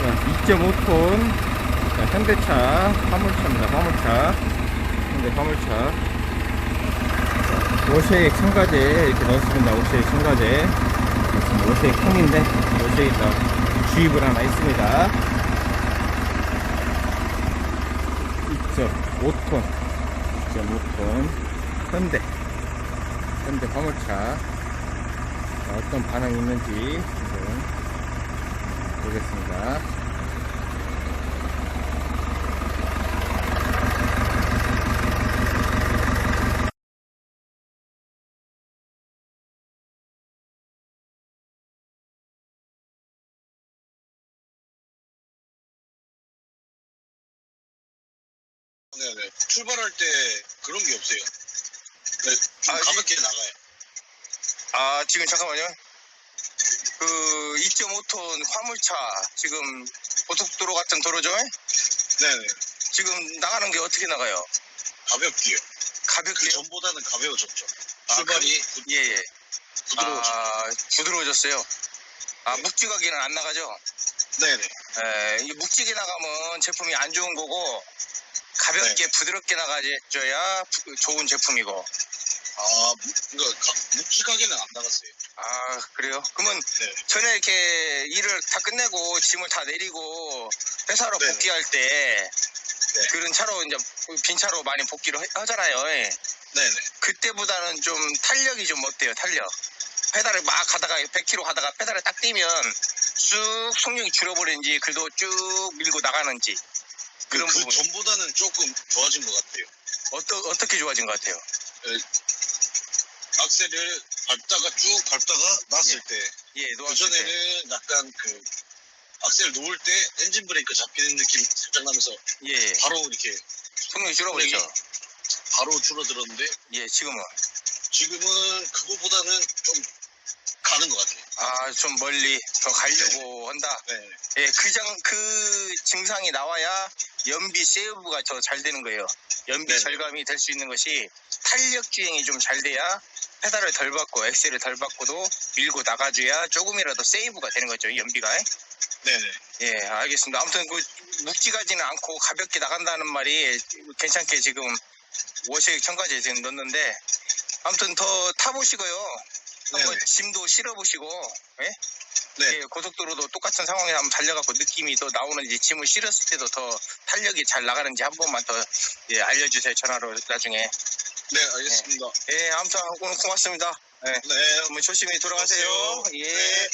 2.5톤 현대차 화물차입니다. 화물차. 현대 화물차. 오쉐익 첨가제 이렇게 넣었습니다. 오쉐익 첨가제. 오쉐익 통인데 오쉐익 다 주입을 하나 있습니다. 2.5톤. 2.5톤 현대. 현대 화물차. 자, 어떤 반응이 있는지 보겠습니다. 네네. 출발할 때 그런 게 없어요. 네, 좀 아, 이- 가볍게 나가요. 아, 지금 잠깐만요. 그 2.5톤 화물차 지금 고속도로 같은 도로죠? 네네. 지금 나가는 게 어떻게 나가요? 가볍게요. 그 가볍게요? 전보다는 가벼워졌죠. 아, 출발이 예, 예. 부드러워졌죠. 아, 부드러워졌어요. 아, 묵직하게는 안 나가죠? 네네. 에, 이 묵직이 나가면 제품이 안 좋은 거고 가볍게 네. 부드럽게 나가줘야 부- 좋은 제품이고. 아, 무, 그러니까 가, 묵직하게는 안 나갔어요. 아, 그래요? 그러면 네. 전에 이렇게 일을 다 끝내고 짐을 다 내리고 회사로 네. 복귀할 때 네. 그런 차로 이제 빈 차로 많이 복귀를 하- 하잖아요. 예. 네네. 그때보다는 좀 탄력이 좀 어때요? 탄력. 페달을 막 가다가 100km 가다가 페달을 딱 띄면 쑥 속력이 줄어버리는지 그래도 쭉 밀고 나가는지 그런 그 부분 전보다는 조금 좋아진 것 같아요. 어떠, 어떻게 좋아진 것 같아요? 악셀을 밟다가 쭉 밟다가 놨을 때, 예, 그 놓았을 때. 전에는 약간 그 악셀 놓을 때 엔진 브레이크 잡히는 느낌 살짝 나면서 예, 예. 바로 이렇게 속력이 줄어버리죠. 바로 줄어들었는데 예, 지금은. 지금은 그거보다는 좀 가는 것 같아요. 아, 좀 멀리 더 가려고 한다. 네. 예, 그, 장, 그 증상이 나와야 연비 세이브가 더 잘 되는 거예요. 연비 네. 절감이 될 수 있는 것이 탄력 주행이 좀 잘 돼야 페달을 덜 받고 엑셀을 덜 받고도 밀고 나가줘야 조금이라도 세이브가 되는 거죠, 연비가. 네네. 예, 알겠습니다. 아무튼 그 묵직하지는 않고 가볍게 나간다는 말이 괜찮게 지금 워셔액 첨가제 지금 넣었는데 아무튼 더 타보시고요. 한번 네네. 짐도 실어보시고, 예? 네. 예, 고속도로도 똑같은 상황에 한번 달려갖고 느낌이 더 나오는지 짐을 실었을 때도 더 탄력이 잘 나가는지 한 번만 더 예, 알려주세요 전화로 나중에 네, 알겠습니다. 예 아무튼 오늘 고맙습니다 예, 네. 한번 조심히 돌아가세요 수고하세요. 예. 네.